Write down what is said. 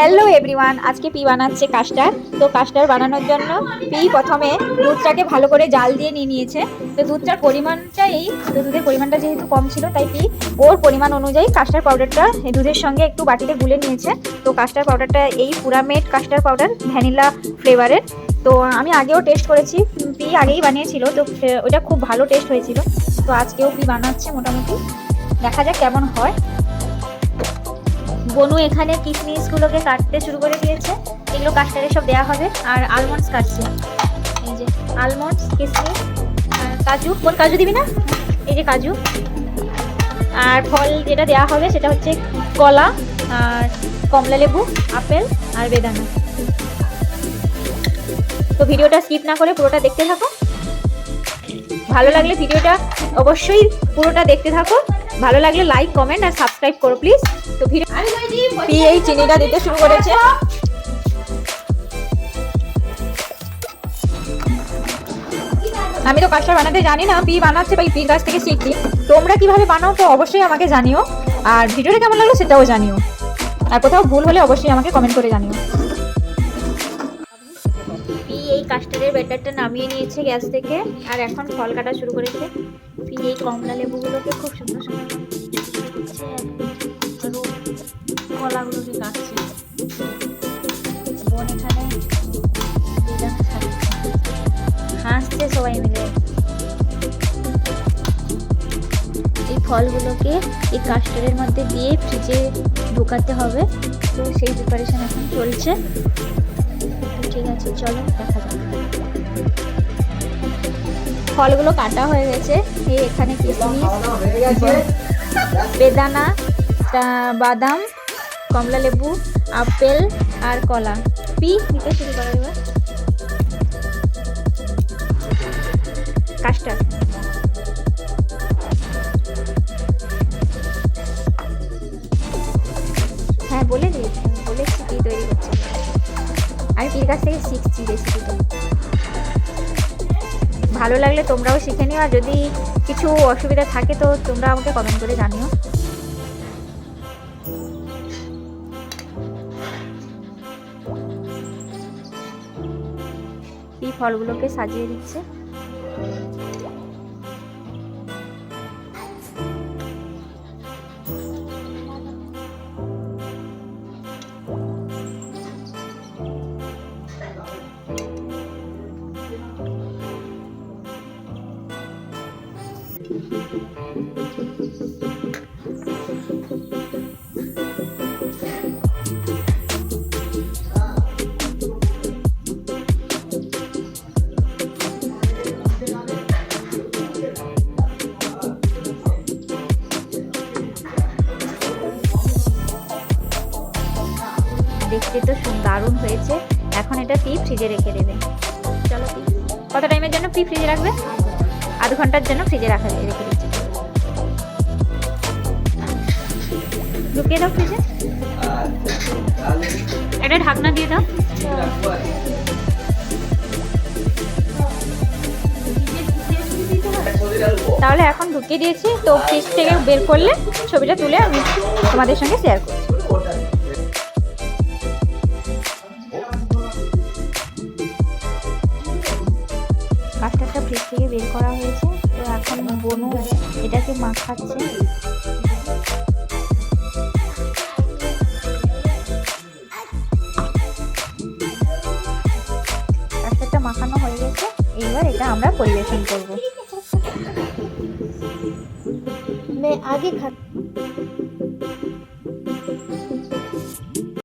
Hello everyone আজকে পি বানাচ্ছে কাস্টার। তো কাস্টার বানানোর জন্য পি প্রথমে দুধটাকে ভালো করে জাল দিয়ে নিয়ে নিয়েছে। তো দুধটার পরিমাণটা এই দুধের পরিমাণটা যেহেতু কম ছিল, তাই পি ওর পরিমাণ অনুযায়ী কাস্টার পাউডারটা দুধের সঙ্গে একটু বাটিতে গুলে নিয়েছে। তো কাস্টার পাউডারটা এই পুরামেড কাস্টার পাউডার ভ্যানিলা ফ্লেভারের তো আমি আগেও টেস্ট করেছি পি আগেই বানিয়েছিল, তো ওটা খুব ভালো টেস্ট হয়েছিল। তো আজকেও পি বানাচ্ছে মোটামুটি। দেখা যাক কেমন হয়। বনু এখানে কিসমিসগুলোকে কাটতে শুরু করে দিয়েছে। এগুলো কাস্টারে সব দেওয়া হবে। আর আলমন্ডস কাটছে। এই যে আলমন্ডস আর কাজু। কোন কাজু দিবি না? এই যে কাজু। আর ফল যেটা দেওয়া হবে সেটা হচ্ছে কলা, আর কমলা লেবু, আপেল, আর বেদানা। তো ভিডিওটা স্কিপ না করে পুরোটা দেখতে থাকো। ভালো লাগলে ভিডিওটা অবশ্যই পুরোটা দেখতে থাকো। ভালো লাগলে লাইক কমেন্ট আর সাবস্ক্রাইব করো প্লিজ তো এই চিনিটা দিতে শুরু করেছে। আমি তো কাজটা বানাতে জানি না পি বানাচ্ছে বা পির কাছ থেকে শিখছি। তোমরা কীভাবে বানাও তো অবশ্যই আমাকে জানিও। আর ভিডিওটা কেমন লাগল সেটাও জানিও। আর কোথাও ভুল হলে অবশ্যই আমাকে কমেন্ট করে জানিও। কাস্টার্ডের ব্যাটারটা নামিয়ে নিয়েছে গ্যাস থেকে। আর এখন ফল কাটা শুরু করেছে। এই কমলা লেবুগুলোকে খুব সুন্দর সুন্দর কলাগুলোকে কাটছে। বোন এখানে হাসছে সবাই মিলে। এই ফলগুলোকে এই কাস্টারের মধ্যে দিয়ে ফ্রিজে ঢোকাতে হবে। তো সেই প্রিপারেশন এখন চলছে। ঠিক আছে, চলো দেখা যাক। ফলগুলো কাটা হয়ে গেছে, এই এখানে কিশমিশ, বেদানা বাদাম, কমলা লেবু, আপেল আর কলা। পি, নিতে শুরু করা এবার। কাস্টার্ড। আমি পির কাছ থেকে শিখছি রেসিপিটা ভালো লাগলে তোমরাও শিখে নিও, আর যদি কিছু অসুবিধা থাকে তো তোমরা আমাকে কমেন্ট করে জানিও। এই ফলগুলোকে সাজিয়ে দিচ্ছে। দেখতে তো দারুণ হয়েছে। এখন এটা পি ফ্রিজে রেখে দেবে। চলো কত টাইমের জন্য পি ফ্রিজে রাখবে? আধ ঘণ্টার জন্য ফ্রিজে রাখা রেখে দিচ্ছি। ঢুকিয়ে দাও ফ্রিজে একটা ঢাকনা দিয়ে দাও। তাহলে এখন ঢুকিয়ে দিয়েছি, তো ফ্রিজ থেকে বের করলে ছবিটা তুলে আমি তোমাদের সঙ্গে শেয়ার করছি। ফ্রিজ থেকে বের করা হয়েছে। তো এখন বনু এটাকে মাখাচ্ছে। একটা মাখানো হয়ে গেছে। এইবার এটা আমরা পরিবেশন করব। আগে খাচ্ছি